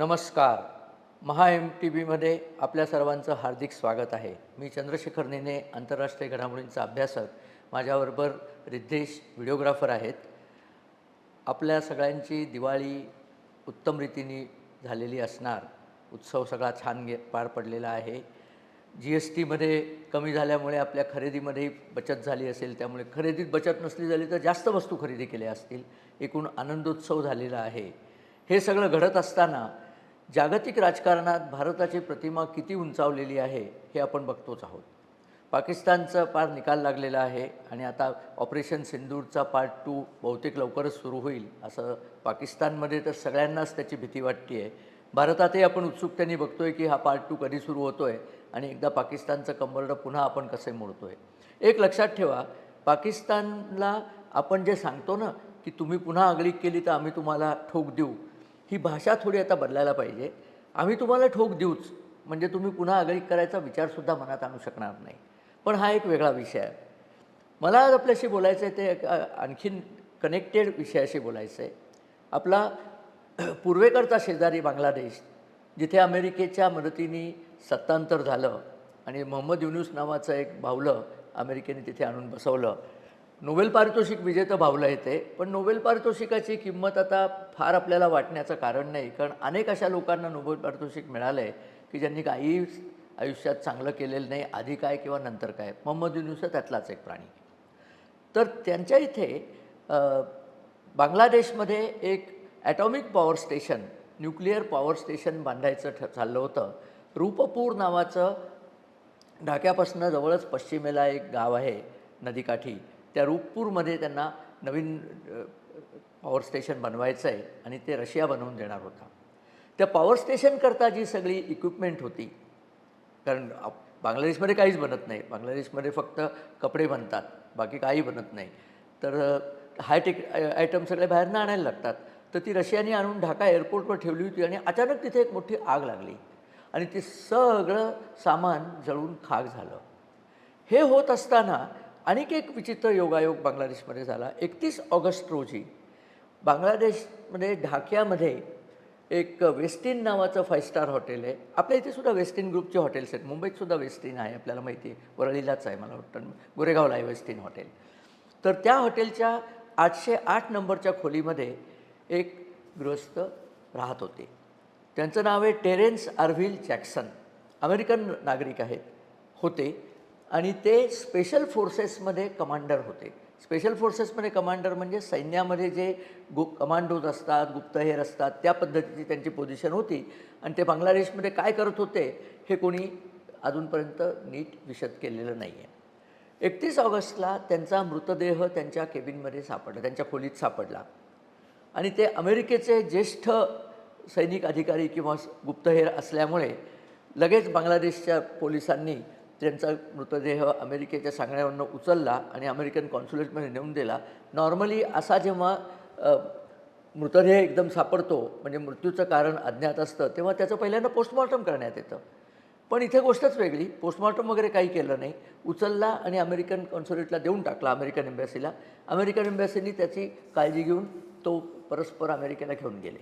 नमस्कार. महा M T व्हीमध्ये आपल्या सर्वांचं हार्दिक स्वागत आहे. मी चंद्रशेखर नेने आंतरराष्ट्रीय घडामोडींचा अभ्यासक. माझ्याबरोबर रिद्धेश व्हिडिओग्राफर आहेत. आपल्या सगळ्यांची दिवाळी उत्तम रीतीने झालेली असणार. उत्सव सगळा छान गे पार पडलेला आहे. जी एस टीमध्ये कमी झाल्यामुळे आपल्या खरेदीमध्येही बचत झाली असेल त्यामुळे खरेदीत बचत नसली झाली तर जास्त वस्तू खरेदी केल्या असतील. एकूण आनंदोत्सव झालेला आहे. हे सगळं घडत असताना जागतिक राजकारणात भारताची प्रतिमा किती उंचावलेली आहे हे आपण बघतोच आहोत. पाकिस्तानचा पार निकाल लागलेला आहे आणि आता ऑपरेशन सिंदूरचा पार्ट टू बहुतेक लवकरच सुरू होईल असं पाकिस्तानमध्ये तर सगळ्यांनाच त्याची भीती वाटते आहे. भारतातही आपण उत्सुकतेने आहे की हा पार्ट टू कधी सुरू होतो आहे आणि एकदा पाकिस्तानचं कंबरडं पुन्हा आपण कसे मोडतो आहे एक लक्षात ठेवा पाकिस्तानला आपण जे सांगतो ना की तुम्ही पुन्हा आगळीक केली तर आम्ही तुम्हाला ठोक देऊ ही भाषा थोडी आता बदलायला पाहिजे. आम्ही तुम्हाला ठोक देऊच. म्हणजे तुम्ही पुन्हा आगळीक करायचा विचारसुद्धा मनात आणू शकणार नाही. पण हा एक वेगळा विषय आहे. मला आज आपल्याशी बोलायचं आहे ते आणखीन कनेक्टेड विषयाशी बोलायचं आहे आपला पूर्वेकडचा शेजारी बांगलादेश जिथे अमेरिकेच्या मदतीने सत्तांतर झालं आणि मोहम्मद युनुस नावाचं एक भावलं अमेरिकेने तिथे आणून बसवलं. नोबेल पारितोषिक विजेतं भावलं येते पण नोबेल पारितोषिकाची किंमत आता फार आपल्याला वाटण्याचं कारण नाही कारण अनेक अशा लोकांना नोबेल पारितोषिक मिळालं आहे की ज्यांनी काही आयुष्यात चांगलं केलेलं नाही आधी काय किंवा नंतर काय. मोहम्मद युनुस त्यातलाच एक प्राणी. तर त्यांच्या इथे बांगलादेशमध्ये एक atomic power station nuclear power station बांधायचं ठ चाललं होतं. रूपपूर नावाचं ढाक्यापासून जवळच पश्चिमेला एक गाव आहे नदीकाठी. त्या रूपपूरमध्ये त्यांना नवीन पॉवर स्टेशन बनवायचं आहे आणि ते रशिया बनवून देणार होता. त्या पॉवर स्टेशनकरता जी सगळी इक्विपमेंट होती कारण बांगलादेशमध्ये काहीच बनत नाही. बांगलादेशमध्ये फक्त कपडे बनतात बाकी काही बनत नाही. तर हायटेक आयटम सगळे बाहेरनं आणायला लागतात. तर ती रशियाने आणून ढाका एअरपोर्टवर ठेवली होती आणि अचानक तिथे एक मोठी आग लागली. आणि ते सगळं सामान जळून खाक झालं. हे होत असताना आणखी एक विचित्र योगायोग बांगलादेशमध्ये झाला. एकतीस ऑगस्ट रोजी बांगलादेशमध्ये ढाक्यामध्ये एक वेस्टिन नावाचं फाईव्ह स्टार हॉटेल आहे. आपल्या इथे सुद्धा वेस्टिन ग्रुपचे हॉटेल्स आहेत. मुंबईतसुद्धा वेस्टिन आहे आपल्याला माहिती आहे. वरळीलाच आहे मला वाटतं. गोरेगावला आहे वेस्टिन हॉटेल तर त्या हॉटेलच्या आठशे आठ नंबरच्या खोलीमध्ये एक गृहस्थ राहत होते. त्यांचं नाव आहे टेरेन्स आर्व्हिल जॅक्सन. अमेरिकन नागरिक आहेत. होते. आणि ते स्पेशल फोर्सेसमध्ये कमांडर होते. स्पेशल फोर्सेसमध्ये कमांडर म्हणजे सैन्यामध्ये जे गु कमांडोज असतात गुप्तहेर असतात त्या पद्धतीची त्यांची पोझिशन होती. आणि ते बांगलादेशमध्ये काय करत होते हे कोणी अजूनपर्यंत नीट विशद केलेलं नाही आहे एकतीस ऑगस्टला त्यांचा मृतदेह त्यांच्या केबिनमध्ये सापडला त्यांच्या खोलीत सापडला. आणि ते अमेरिकेचे ज्येष्ठ सैनिक अधिकारी किंवा गुप्तहेर असल्यामुळे लगेच बांगलादेशच्या पोलिसांनी त्यांचा मृतदेह अमेरिकेच्या सांगण्यावरनं उचलला आणि अमेरिकन कॉन्सुलेटमध्ये नेऊन दिला. नॉर्मली असा जेव्हा मृतदेह एकदम सापडतो म्हणजे मृत्यूचं कारण अज्ञात असतं तेव्हा त्याचं पहिल्यांदा पोस्टमॉर्टम करण्यात येतं. पण इथे गोष्टच वेगळी. पोस्टमॉर्टम वगैरे काही केलं नाही. उचलला आणि अमेरिकन कॉन्सुलेटला देऊन टाकला अमेरिकन एम्बॅसीला. अमेरिकन एम्बॅसीनी त्याची काळजी घेऊन तो परस्पर अमेरिकेला घेऊन गेले.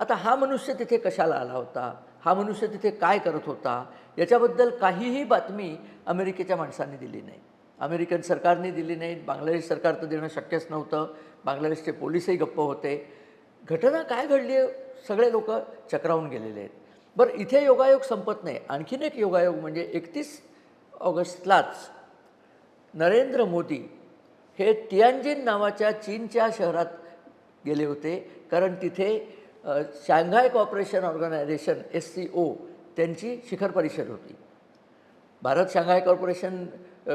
आता हा मनुष्य तिथे कशाला आला होता? हा मनुष्य तिथे काय करत होता याच्याबद्दल काहीही बातमी अमेरिकेच्या माणसांनी दिली नाही. अमेरिकन सरकारने दिली नाही बांगलादेश सरकार तर देणं शक्यच नव्हतं बांगलादेशचे पोलीसही गप्प होते. घटना काय घडली आहे सगळे लोक चक्रावून गेलेले आहेत. बरं इथे योगायोग संपत नाही. आणखीन एक योगायोग म्हणजे एकतीस ऑगस्टलाच नरेंद्र मोदी हे तियानजिन नावाच्या चीनच्या शहरात गेले होते कारण तिथे Shanghai cooperation organisation S C O त्यांची शिखर परिषद होती. भारत शांघाय कॉर्पोरेशन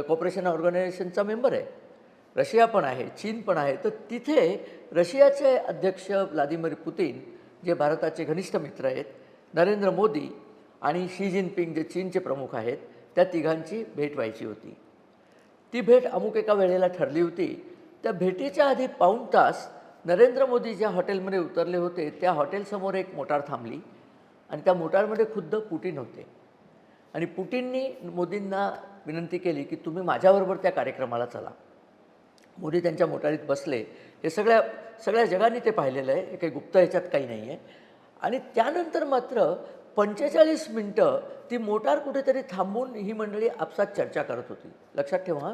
कॉपरेशन ऑर्गनायझेशनचा मेंबर आहे. रशिया पण आहे चीन पण आहे. तर तिथे रशियाचे अध्यक्ष व्लादिमीर पुतीन जे भारताचे घनिष्ठ मित्र आहेत नरेंद्र मोदी आणि शी जिनपिंग जे चीनचे प्रमुख आहेत त्या तिघांची भेट व्हायची होती. ती भेट अमुक एका वेळेला ठरली होती. त्या भेटीच्या आधी पाऊण तास नरेंद्र मोदी ज्या हॉटेलमध्ये उतरले होते त्या हॉटेलसमोर एक मोटार थांबली आणि त्या मोटारमध्ये खुद्द पुटीन होते. आणि पुटीननी मोदींना विनंती केली की तुम्ही माझ्याबरोबर त्या कार्यक्रमाला चला. मोदी त्यांच्या मोटारीत बसले. हे सगळ्या सगळ्या जगाने ते पाहिलेलं आहे. हे काही गुप्त ह्याच्यात काही नाही आहे. आणि त्यानंतर मात्र पंचेचाळीस मिनटं ती मोटार कुठेतरी थांबून ही मंडळी आपसात चर्चा करत होती. लक्षात ठेवा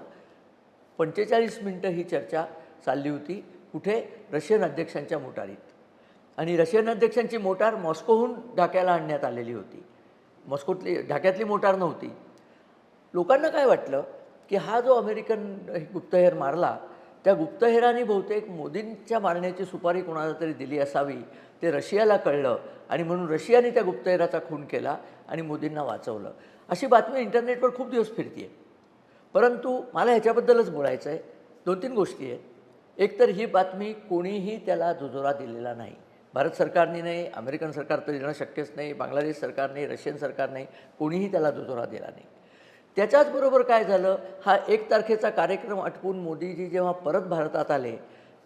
पंचेचाळीस मिनटं ही चर्चा चालली होती. कुठे? रशियन अध्यक्षांच्या मोटारीत. आणि रशियन अध्यक्षांची मोटार मॉस्कोहून ढाक्याला आणण्यात आलेली होती. मॉस्कोतली ढाक्यातली मोटार नव्हती. लोकांना काय वाटलं? की हा जो अमेरिकन गुप्तहेर मारला त्या गुप्तहेराने बहुतेक मोदींच्या मारण्याची सुपारी कोणाला तरी दिली असावी ते रशियाला कळलं आणि म्हणून रशियाने त्या गुप्तहेराचा खून केला आणि मोदींना वाचवलं. अशी बातमी इंटरनेटवर खूप दिवस फिरते परंतु मला ह्याच्याबद्दलच बोलायचं आहे दोन तीन गोष्टी आहेत. एकतर ही बातमी कोणीही त्याला दुजोरा दिलेला नाही. भारत सरकारने नाही अमेरिकन सरकार तर देणं शक्यच नाही बांगलादेश सरकारने रशियन सरकार नाही कोणीही त्याला दुजोरा दिला नाही. त्याच्याचबरोबर काय झालं? हा एक तारखेचा कार्यक्रम आटपून मोदीजी जेव्हा परत भारतात आले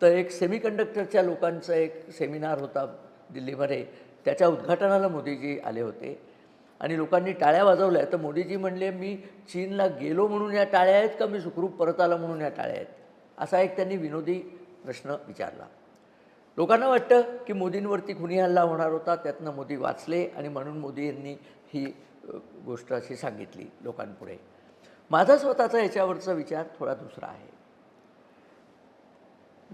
तर एक सेमीकंडक्टरच्या लोकांचा एक सेमिनार होता दिल्लीमध्ये. त्याच्या उद्घाटनाला मोदीजी आले होते. आणि लोकांनी टाळ्या वाजवल्या. तर मोदीजी म्हणले मी चीनला गेलो म्हणून या टाळ्या आहेत का? मी सुखरूप परत आला म्हणून या टाळ्या आहेत. असा एक त्यांनी विनोदी प्रश्न विचारला. लोकांना वाटतं की मोदींवरती खुनी हल्ला होणार होता त्यातनं मोदी वाचले आणि म्हणून मोदी यांनी ही गोष्ट अशी सांगितली लोकांपुढे. माझा स्वतःचा याच्यावरचा विचार थोडा दुसरा आहे.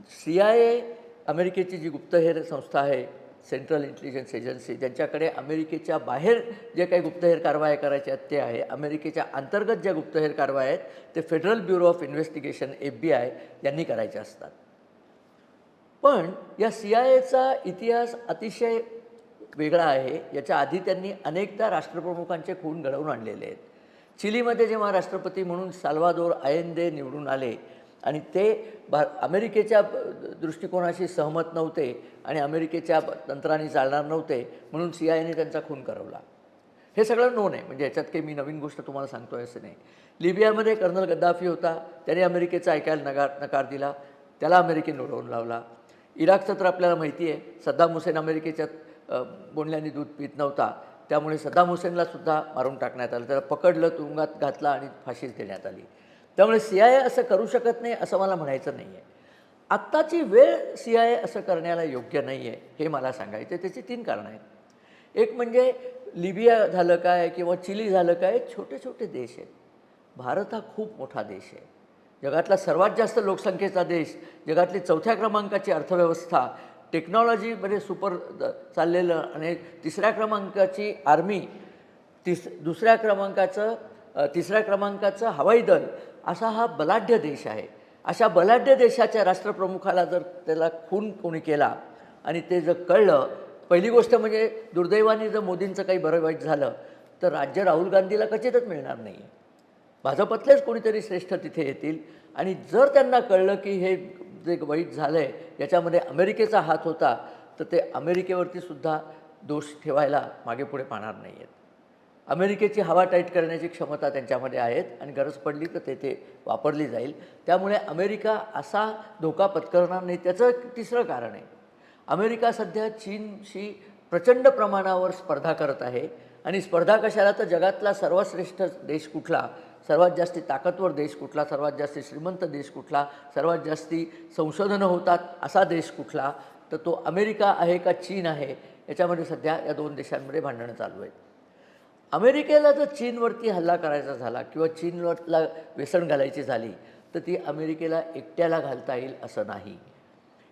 सी आय ए अमेरिकेची जी गुप्तहेर संस्था आहे सेंट्रल इंटेलिजन्स एजन्सी ज्यांच्याकडे अमेरिकेच्या बाहेर जे काही गुप्तहेर कारवाया करायच्या आहेत ते आहे. अमेरिकेच्या अंतर्गत ज्या गुप्तहेर कारवाया आहेत ते federal bureau of investigation F B I यांनी करायच्या असतात. पण या सी आय एचा इतिहास अतिशय वेगळा आहे. याच्या आधी त्यांनी अनेकदा राष्ट्रप्रमुखांचे खून घडवून आणलेले आहेत. चिलीमध्ये जेव्हा राष्ट्रपती म्हणून साल्वादोर आयंदे निवडून आले आणि ते भा अमेरिकेच्या दृष्टिकोनाशी सहमत नव्हते आणि अमेरिकेच्या तंत्राने चालणार नव्हते म्हणून सी आय एने त्यांचा खून करवला. हे सगळं नोन आहे. म्हणजे याच्यात काही मी नवीन गोष्ट तुम्हाला सांगतो आहे असं नाही. लिबियामध्ये कर्नल गद्दाफी होता. त्याने अमेरिकेचा ऐकायला नकार नकार दिला. त्याला अमेरिकेने उडवून लावला. इराकचं तर आपल्याला माहिती आहे. सद्दाम हुसेन अमेरिकेच्या बोलण्याने दूध पित नव्हता. त्यामुळे सद्दाम हुसेनला सुद्धा मारून टाकण्यात आलं. त्याला पकडलं तुरुंगात घातला आणि फाशीच देण्यात आली. त्यामुळे सी आय असं करू शकत नाही असं मला म्हणायचं नाही आहे आत्ताची वेळ सी आय असं करण्याला योग्य नाही आहे हे मला सांगायचं त्याची तीन कारणं आहेत. एक म्हणजे लिबिया झालं काय किंवा चिली झालं काय छोटे छोटे देश आहेत. भारत हा खूप मोठा देश आहे. जगातला सर्वात जास्त लोकसंख्येचा देश जगातली चौथ्या क्रमांकाची अर्थव्यवस्था टेक्नॉलॉजीमध्ये सुपर चाललेलं आणि तिसऱ्या क्रमांकाची आर्मी तिस दुसऱ्या क्रमांकाचं तिसऱ्या क्रमांकाचं हवाई दल असा हा बलाढ्य देश आहे. अशा बलाढ्य देशाच्या राष्ट्रप्रमुखाला जर त्याला खून कोणी केला आणि ते जर कळलं पहिली गोष्ट म्हणजे दुर्दैवाने जर मोदींचं काही बरं वाईट झालं तर राज्य राहुल गांधीला खचितच मिळणार नाही आहे कोणीतरी श्रेष्ठ तिथे येतील आणि जर त्यांना कळलं की हे जे वाईट झालं आहे याच्यामध्ये अमेरिकेचा हात होता तर ते अमेरिकेवरती सुद्धा दोष ठेवायला मागे पुढे पाहणार नाही आहेत अमेरिकेची हवा टाईट करण्याची क्षमता त्यांच्यामध्ये आहेत आणि गरज पडली तर ते ते वापरली जाईल. त्यामुळे अमेरिका असा धोका पत्करणार नाही. त्याचं एक तिसरं कारण आहे. अमेरिका सध्या चीनशी प्रचंड प्रमाणावर स्पर्धा करत आहे. आणि स्पर्धा कशाला? तर जगातला सर्वश्रेष्ठ देश कुठला? सर्वात जास्ती ताकदवर देश कुठला? सर्वात जास्ती श्रीमंत देश कुठला? सर्वात जास्ती संशोधनं होतात असा देश कुठला? तर तो अमेरिका आहे का चीन आहे? याच्यामध्ये सध्या या दोन देशांमध्ये भांडणं चालू आहेत. अमेरिकेला जर चीनवरती हल्ला करायचा झाला किंवा चीनवरला व्यसन घालायची झाली तर ती अमेरिकेला एकट्याला घालता येईल असं नाही.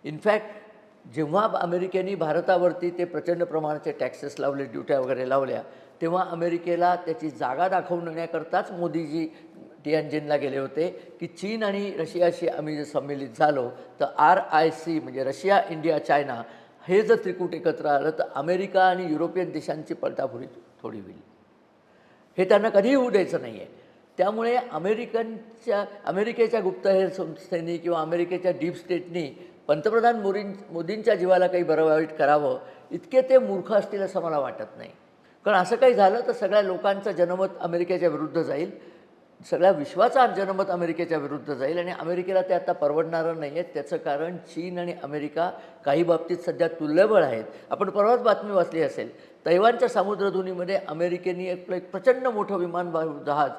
इनफॅक्ट जेव्हा अमेरिकेने भारतावरती ते प्रचंड प्रमाणाचे टॅक्सेस लावले ड्युट्या वगैरे लावल्या तेव्हा अमेरिकेला त्याची जागा दाखवून मोदीजी टियानजिनला गेले होते की चीन आणि रशियाशी आम्ही जर संमेलित झालो तर आर आय सी म्हणजे रशिया इंडिया चायना हे जर त्रिकूट एकत्र आलं तर अमेरिका आणि युरोपियन देशांची पलटाफुरी थोडी होईल. हे त्यांना कधीही होऊ द्यायचं नाही आहे त्यामुळे अमेरिकनच्या अमेरिकेच्या गुप्तहेर संस्थेनी किंवा अमेरिकेच्या डीप स्टेटनी पंतप्रधान मोदीं मोदींच्या जीवाला काही बरं वाईट करावं इतके ते मूर्ख असतील असं मला वाटत नाही. कारण असं काही झालं तर सगळ्या लोकांचं जनमत अमेरिकेच्या विरुद्ध जाईल. सगळ्या विश्वाचा जनमत अमेरिकेच्या विरुद्ध जाईल आणि अमेरिकेला ते आता परवडणारं नाही आहे त्याचं कारण चीन आणि अमेरिका काही बाबतीत सध्या तुल्यबळ आहेत. आपण परवाच बातमी वाचली असेल तैवानच्या समुद्रधुनीमध्ये अमेरिकेने एक एक प्रचंड मोठं विमानवाहू जहाज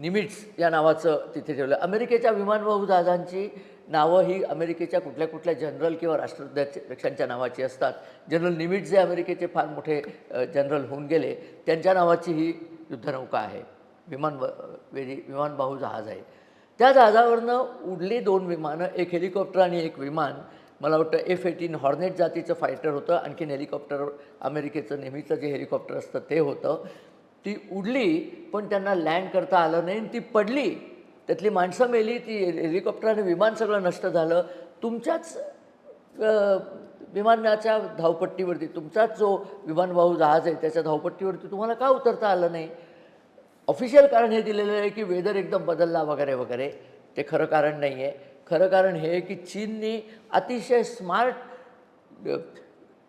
निमिट्स या नावाचं तिथे ठेवलं. अमेरिकेच्या विमानवाहू जहाजांची नावं ही अमेरिकेच्या कुठल्या कुठल्या जनरल किंवा राष्ट्राध्यक्षांच्या नावाची असतात. जनरल निमिट जे अमेरिकेचे फार मोठे जनरल होऊन गेले त्यांच्या नावाची ही युद्धनौका आहे. विमान वेरी विमानवाहू जहाज आहे. त्या जहाजावरनं उडली दोन विमानं एक हेलिकॉप्टर आणि एक विमान. मला वाटतं एफ एटीन हॉर्नेट जातीचं फायटर होतं. आणखीन हेलिकॉप्टर अमेरिकेचं नेहमीचं जे हेलिकॉप्टर असतं ते होतं. ती उडली पण त्यांना लँड करता आलं नाही. आणि ती पडली. त्यातली माणसं मेली. ती हेलिकॉप्टर आणि विमान सगळं नष्ट झालं. तुमच्याच विमानाच्या धावपट्टीवरती तुमचाच जो विमानवाहू जहाज आहे त्याच्या धावपट्टीवरती तुम्हाला का उतरता आलं नाही? ऑफिशियल कारण हे दिलेलं आहे की वेदर एकदम बदलला वगैरे वगैरे. ते खरं कारण नाही आहे खरं कारण हे आहे की चीननी अतिशय स्मार्ट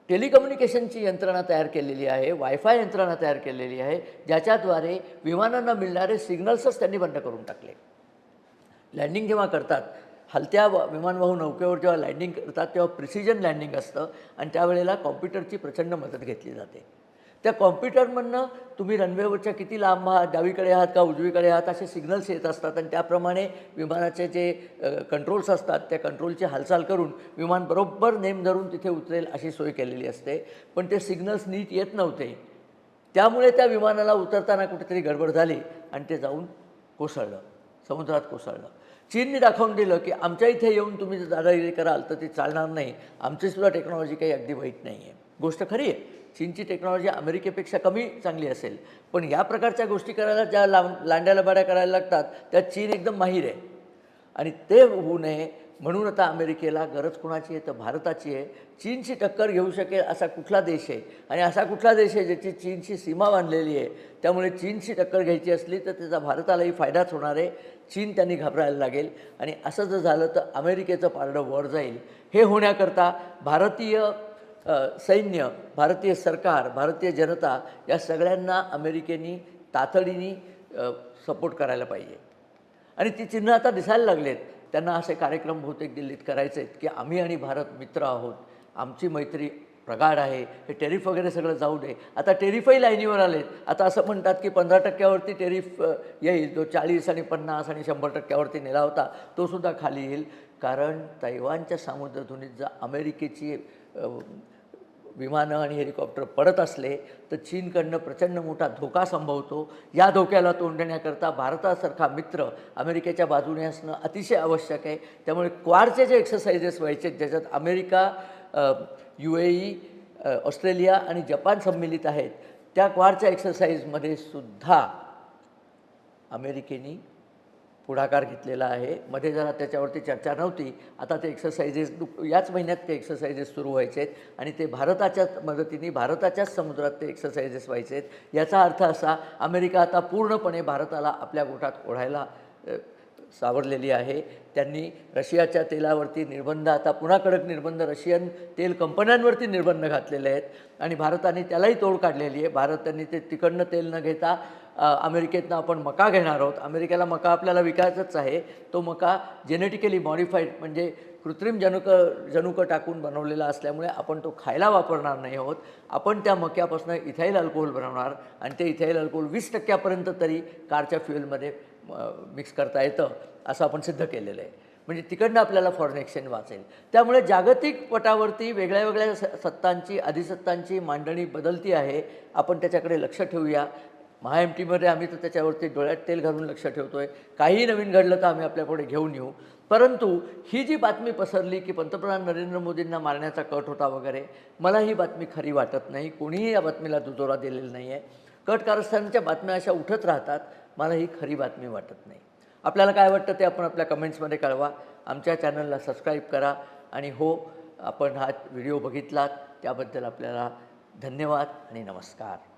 टेलिकम्युनिकेशनची यंत्रणा तयार केलेली आहे वायफाय यंत्रणा तयार केलेली आहे ज्याच्याद्वारे विमानांना मिळणारे सिग्नल्सच त्यांनी बंद करून टाकले. लँडिंग जेव्हा करतात हलत्या व- विमानवाहू नौकेवर जेव्हा लँडिंग करतात तेव्हा प्रिसिजन लँडिंग असतं आणि त्यावेळेला कॉम्प्युटरची प्रचंड मदत घेतली जाते. त्या कॉम्प्युटरमधनं तुम्ही रनवेवरच्या किती लांब आहात डावीकडे आहात का उजवीकडे आहात असे सिग्नल्स येत असतात. आणि त्याप्रमाणे विमानाचे जे कंट्रोल्स असतात त्या कंट्रोलची हालचाल करून विमान बरोबर नेम धरून तिथे उतरेल अशी सोय केलेली असते. पण ते सिग्नल्स नीट येत नव्हते. त्यामुळे त्या विमानाला उतरताना कुठेतरी गडबड झाली आणि ते जाऊन कोसळलं. समुद्रात कोसळलं. चीनने दाखवून दिलं की आमच्या इथे येऊन तुम्ही जर दादागिरी कराल तर ती चालणार नाही. आमचीसुद्धा टेक्नॉलॉजी काही अगदी वाईट नाही आहे गोष्ट खरी आहे. चीनची टेक्नॉलॉजी अमेरिकेपेक्षा कमी चांगली असेल. पण या प्रकारच्या गोष्टी करायला ज्या लां लांड्या लबाड्या करायला लागतात त्या चीन एकदम माहीर आहे. आणि ते होऊ नये म्हणून आता अमेरिकेला गरज कोणाची आहे तर भारताची आहे. चीनशी टक्कर घेऊ शकेल असा कुठला देश आहे? आणि असा कुठला देश आहे ज्याची चीनशी सीमा बांधलेली आहे? त्यामुळे चीनशी टक्कर घ्यायची असली तर त्याचा भारतालाही फायदाच होणार आहे. चीन त्यांनी घाबरायला लागेल. आणि असं जर झालं तर अमेरिकेचं पारडं वर जाईल. हे होण्याकरता भारतीय सैन्य भारतीय सरकार भारतीय जनता या सगळ्यांना अमेरिकेनी तातडीने सपोर्ट करायला पाहिजे. आणि ती चिन्ह आता दिसायला लागलेत. त्यांना असे कार्यक्रम बहुतेक दिल्लीत करायचे आहेत की आम्ही आणि भारत मित्र आहोत. आमची मैत्री प्रगाढ आहे. हे टेरिफ वगैरे सगळं जाऊ दे. आता टेरिफही लाईनीवर आलेत. आता असं म्हणतात की पंधरा टक्क्यावरती टेरिफ येईल. जो चाळीस आणि पन्नास आणि शंभर टक्क्यावरती नेला होता तो सुद्धा खाली येईल. कारण तैवानच्या सामुद्रधुनीत जर अमेरिकेची विमानं आणि हेलिकॉप्टर पडत असले तर चीनकडनं प्रचंड मोठा धोका संभवतो. या धोक्याला तोंड देण्याकरता भारतासारखा मित्र अमेरिकेच्या बाजूने असणं अतिशय आवश्यक आहे. त्यामुळे क्वारचे जे एक्सरसाइजेस व्हायचे ज्याच्यात America U A E Australia आणि जपान सम्मिलित आहेत त्या क्वारच्या एक्सरसाइजमध्ये सुद्धा अमेरिकेनी पुढाकार घेतलेला आहे. मध्ये जरा त्याच्यावरती चर्चा नव्हती आता ते एक्सरसाइजेस याच महिन्यात ते एक्सरसाइजेस सुरू व्हायचे आहेत आणि ते भारताच्याच मदतीने भारताच्याच समुद्रात ते एक्सरसाइजेस व्हायचे आहेत याचा अर्थ असा अमेरिका आता पूर्णपणे भारताला आपल्या गोटात ओढायला सावरलेली आहे. त्यांनी रशियाच्या तेलावरती निर्बंध आता पुन्हा कडक निर्बंध रशियन तेल कंपन्यांवरती निर्बंध घातलेले आहेत आणि भारताने त्यालाही तोड काढलेली आहे. भारत त्यांनी ते तिकडनं तेल न घेता अमेरिकेतनं आपण मका घेणार आहोत. अमेरिकेला मका आपल्याला विकायचाच आहे. तो मका जेनेटिकली मॉडिफाईड म्हणजे कृत्रिम जनुक जनुकं टाकून बनवलेला असल्यामुळे आपण तो खायला वापरणार नाही आहोत. आपण त्या मक्यापासून इथाईल अल्कोहोल बनवणार आणि ते इथाईल अल्कोहोल वीस टक्क्यापर्यंत तरी कारच्या फ्युएलमध्ये मिक्स करता येतं असं आपण सिद्ध केलेलं आहे. म्हणजे तिकडनं आपल्याला फॉरेन एक्सचेंज वाचेल. त्यामुळे जागतिक पटावरती वेगळ्या वेगळ्या स सत्तांची अधिसत्तांची मांडणी बदलती आहे. आपण त्याच्याकडे लक्ष ठेवूया. महा एम टीमध्ये आम्ही तर त्याच्यावरती डोळ्यात तेल घालून लक्ष ठेवतो आहे काही नवीन घडलं तर आम्ही आपल्यापुढे घेऊन येऊ. परंतु ही जी बातमी पसरली की पंतप्रधान नरेंद्र मोदींना मारण्याचा कट होता वगैरे मला ही बातमी खरी वाटत नाही. कोणीही या बातमीला दुजोरा दिलेला नाही आहे कट कारस्थानच्या बातम्या अशा उठत राहतात मला ही खरी बातमी वाटत नाही. आपल्याला काय वाटतं ते आपण आपल्या कमेंट्समध्ये कळवा. आमच्या चॅनलला सबस्क्राईब करा आणि हो आपण हा व्हिडिओ बघितलात त्याबद्दल आपल्याला धन्यवाद आणि नमस्कार.